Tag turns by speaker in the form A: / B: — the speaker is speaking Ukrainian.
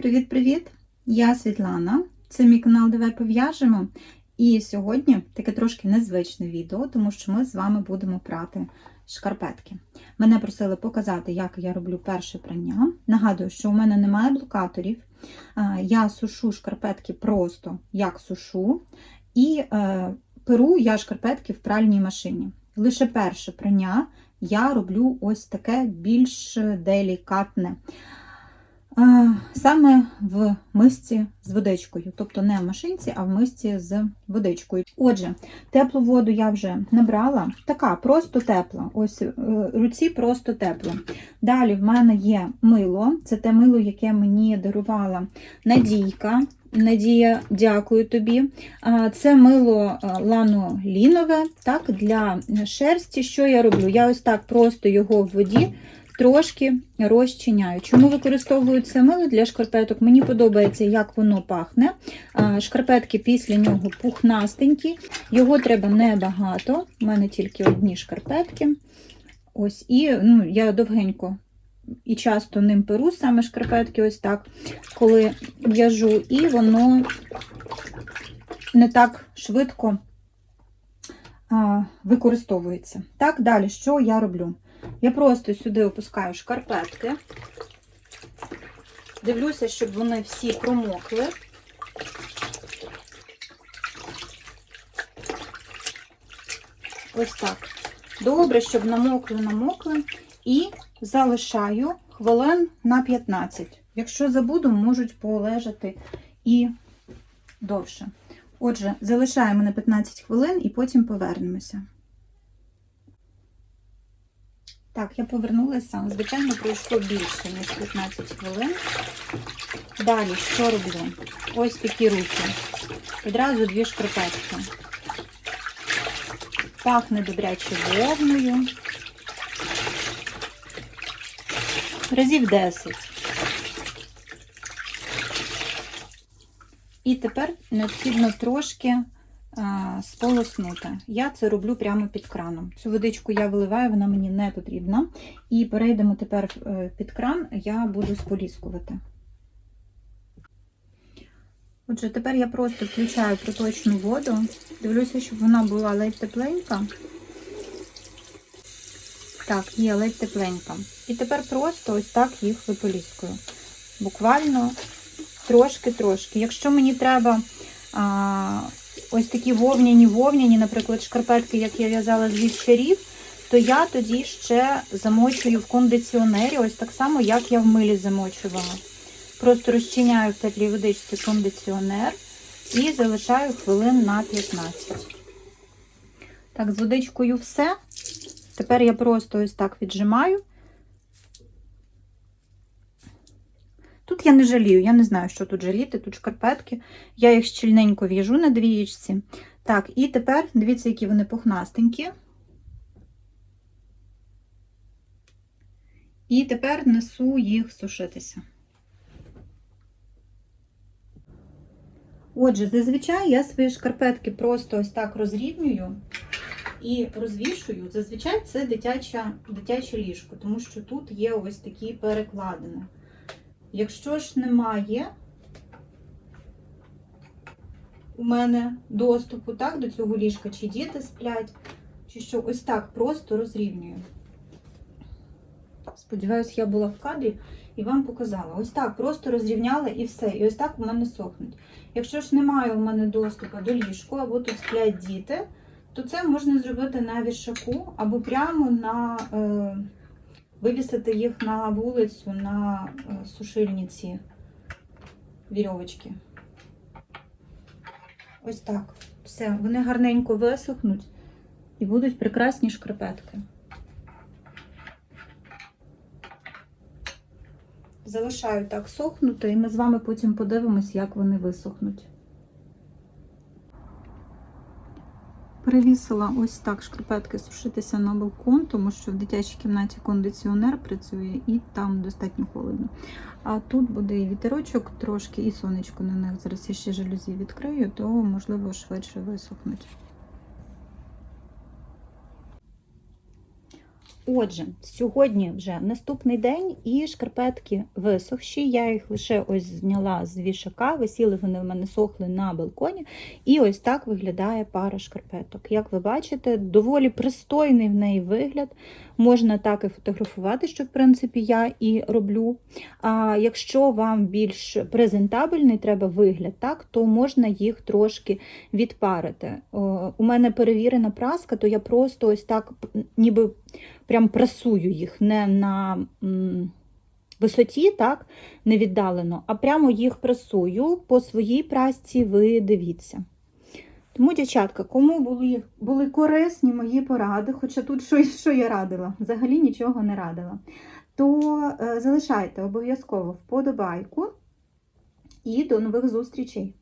A: Привіт-привіт! Я Світлана. Це мій канал Давай пов'яжемо. І сьогодні таке трошки незвичне відео, тому що ми з вами будемо прати шкарпетки. Мене просили показати, як я роблю перше прання. Нагадую, що у мене немає блокаторів. Я сушу шкарпетки просто як сушу, і е, перу я шкарпетки в пральній машині. Лише перше прання я роблю ось таке більш делікатне. Саме в мисці з водичкою, тобто не в машинці, а в мисці з водичкою. Отже, теплу воду я вже набрала, така просто тепла. Ось е, руці просто тепло. Далі в мене є мило, це те мило, яке мені дарувала Надійка. Надія, дякую тобі. Це мило ланолінове так, для шерсті. Що я роблю? Я ось так просто його в воді трошки розчиняю. Чому використовую це мило для шкарпеток? Мені подобається, як воно пахне. Шкарпетки після нього пухнастенькі, його треба небагато. У мене тільки одні шкарпетки. Ось, І ну, я довгенько і часто ним перу саме шкарпетки, ось так, коли в'яжу, і воно не так швидко використовується. Так, далі, що я роблю? Я просто сюди опускаю шкарпетки, дивлюся, щоб вони всі промокли. Ось так. Добре, щоб намокли, намокли. І залишаю хвилин на 15. Якщо забуду, можуть полежати і довше. Отже, залишаємо на 15 хвилин і потім повернемося. Так, я повернулася. Звичайно, пройшло більше, ніж 15 хвилин. Далі, що роблю? Ось такі руки. Одразу дві шкарпетки. Пахне добряче вовною. Разів 10. І тепер необхідно трошки сполоснути. Я це роблю прямо під краном. Цю водичку я виливаю, вона мені не потрібна. І перейдемо тепер е, під кран, я буду споліскувати. Отже, тепер я просто включаю проточну воду, дивлюся, щоб вона була ледь тепленька. Так, є ледь тепленька. І тепер просто ось так їх виполіскую. Буквально трошки-трошки. Якщо мені треба а, ось такі вовняні-вовняні, наприклад, шкарпетки, як я в'язала з вівчарів, то я тоді ще замочую в кондиціонері, ось так само, як я в милі замочувала. Просто розчиняю в теплій водичці кондиціонер і залишаю хвилин на 15. Так, з водичкою все. Тепер я просто ось так віджимаю. Тут я не жалію, я не знаю, що тут жаліти, тут шкарпетки. Я їх щільненько в'яжу на двієчці. Так, і тепер, дивіться, які вони пухнастенькі. І тепер несу їх сушитися. Отже, зазвичай я свої шкарпетки просто ось так розрівнюю і розвішую. Зазвичай це дитяча, дитяче ліжко, тому що тут є ось такі перекладини. Якщо ж немає у мене доступу так, до цього ліжка, чи діти сплять, чи що, ось так просто розрівнюю. Сподіваюсь, я була в кадрі і вам показала. Ось так просто розрівняла і все. І ось так у мене сохнуть. Якщо ж немає у мене доступу до ліжку, або тут сплять діти, то це можна зробити на вішаку, або прямо на. Е, вивісити їх на вулицю на е, сушильниці вірьовочки. Ось так. Все, вони гарненько висохнуть і будуть прекрасні шкарпетки. Залишаю так сохнути, і ми з вами потім подивимось, як вони висохнуть. Перевісила ось так шкарпетки сушитися на балкон, тому що в дитячій кімнаті кондиціонер працює і там достатньо холодно. А тут буде і вітерочок трошки, і сонечко на них. Зараз я ще жалюзі відкрию, то можливо швидше висохнуть. Отже, сьогодні вже наступний день і шкарпетки висохші. Я їх лише ось зняла з вішака, висіли вони в мене сохли на балконі. І ось так виглядає пара шкарпеток. Як ви бачите, доволі пристойний в неї вигляд. Можна так і фотографувати, що в принципі я і роблю. А якщо вам більш презентабельний треба вигляд, так, то можна їх трошки відпарити. У мене перевірена праска, то я просто ось так ніби прям прасую їх не на висоті, так, не віддалено, а прямо їх прасую по своїй прасці, ви дивіться. Тому, дівчатка, кому були, були корисні мої поради, хоча тут що, що я радила, взагалі нічого не радила, то е, залишайте обов'язково вподобайку і до нових зустрічей!